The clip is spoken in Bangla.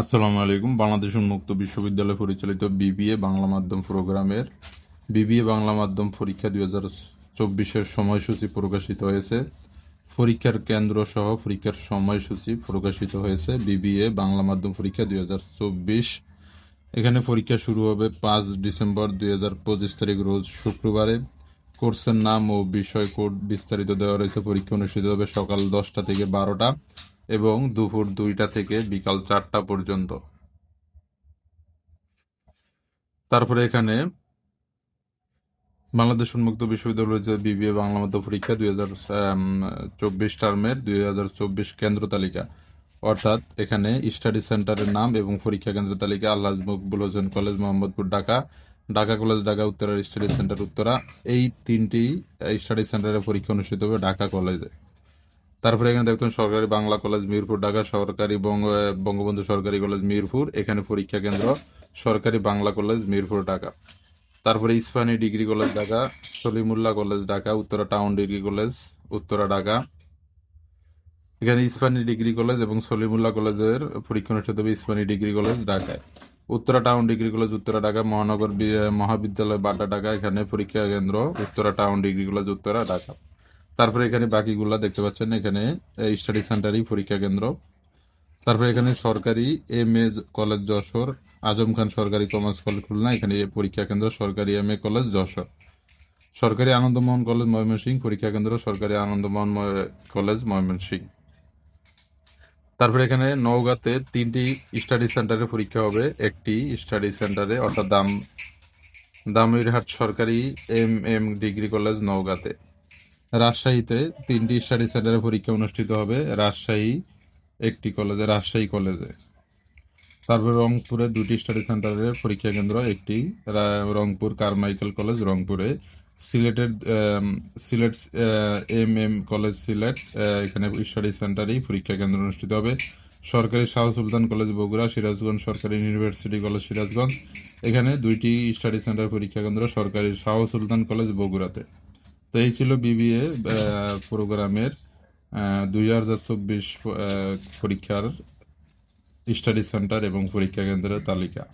আসসালামু আলাইকুম। বাংলাদেশ উন্মুক্ত বিশ্ববিদ্যালয় পরিচালিত বিবিএ বাংলা মাধ্যম প্রোগ্রামের বিবিএ বাংলা মাধ্যম পরীক্ষা দুই হাজার চব্বিশের সময়সূচি প্রকাশিত হয়েছে। পরীক্ষার কেন্দ্র সহ পরীক্ষার সময়সূচি প্রকাশিত হয়েছে। বিবিএ বাংলা মাধ্যম পরীক্ষা দুই হাজার চব্বিশ। এখানে পরীক্ষা শুরু হবে পাঁচ ডিসেম্বর দুই হাজার পঁচিশ তারিখ, রোজ শুক্রবারে। কোর্সের নাম ও বিষয় কোড বিস্তারিত দেওয়া রয়েছে। পরীক্ষা অনুষ্ঠিত হবে সকাল দশটা থেকে বারোটা। এবং দুপুর দুইটা থেকে বিকাল চারটা পর্যন্ত। তারপরে এখানে বাংলাদেশ উন্মুক্ত বিশ্ববিদ্যালয়ের যে বিবিএ বাংলা মাধ্যম পরীক্ষা দুই হাজার চব্বিশ টার্মের দুই চব্বিশ কেন্দ্র তালিকা। অর্থাৎ এখানে স্টাডি সেন্টারের নাম এবং পরীক্ষা কেন্দ্র তালিকা Allah Maqbul Hossain college, Mohammadpur, Dhaka. Dhaka college, Dhaka, Uttara, study centre, Uttara. এই তিনটি স্টাডি সেন্টারে পরীক্ষা অনুষ্ঠিত হবে ঢাকা কলেজে। তারপরে এখানে দেখতেন সরকারি বাংলা কলেজ মিরপুর, ঢাকা সরকারি বঙ্গবন্ধু সরকারি কলেজ মিরপুর, এখানে পরীক্ষা কেন্দ্র সরকারি বাংলা কলেজ মিরপুর, ঢাকা। তারপরে Ispahani degree college, Dhaka. Salimullah college, Dhaka. Uttara town degree college, Uttara, Dhaka. এখানে ইস্পানি ডিগ্রি কলেজ এবং সলিমুল্লাহ কলেজের পরীক্ষা অনুষ্ঠিত হবে ইস্পানি ডিগ্রি কলেজ, ঢাকায়। Uttara town degree college, Uttara, Dhaka. Mohanagar Mahavidyalaya Bata Dhaka. এখানে পরীক্ষা কেন্দ্র, Uttara town degree college, Uttara, Dhaka. তারপরে এখানে বাকিগুলা দেখতে পাচ্ছেন, এখানে স্টাডি সেন্টারই পরীক্ষা কেন্দ্র। তারপরে এখানে সরকারি M A college Jessore, Azam Khan সরকারি কমার্স কলেজ খুলনা, এখানে পরীক্ষা কেন্দ্র সরকারি এম এ কলেজ যশোর। সরকারি আনন্দমোহন কলেজ ময়মনসিংহ, পরীক্ষা কেন্দ্র সরকারি আনন্দমোহন কলেজ ময়মনসিংহ। তারপরে এখানে নওগাঁতে তিনটি স্টাডি সেন্টারে পরীক্ষা হবে। একটি স্টাডি সেন্টারে অর্থাৎ দাম, দামইরহাট সরকারি এম এম ডিগ্রি কলেজ নওগাঁতে। রাজশাহীতে তিনটি স্টাডি সেন্টারে পরীক্ষা অনুষ্ঠিত হবে। রাজশাহী একটি কলেজে, রাজশাহী কলেজে। তারপরে রংপুরে দুটি স্টাডি সেন্টারের পরীক্ষা কেন্দ্র, একটি রংপুর কারমাইকেল কলেজ, রংপুরে সিলেটের Sylhet M M college Sylhet এখানে স্টাডি সেন্টারেই পরীক্ষা কেন্দ্র অনুষ্ঠিত হবে। সরকারি শাহ সুলতান কলেজ বগুড়া, সিরাজগঞ্জ সরকারি ইউনিভার্সিটি কলেজ সিরাজগঞ্জ। এখানে দুইটি স্টাডি সেন্টার পরীক্ষা কেন্দ্র সরকারি শাহ সুলতান কলেজ বগুড়াতে। তো এই ছিল বিবিএ প্রোগ্রামের দুই হাজার চব্বিশ পরীক্ষার স্টাডি সেন্টার এবং পরীক্ষা কেন্দ্রের তালিকা।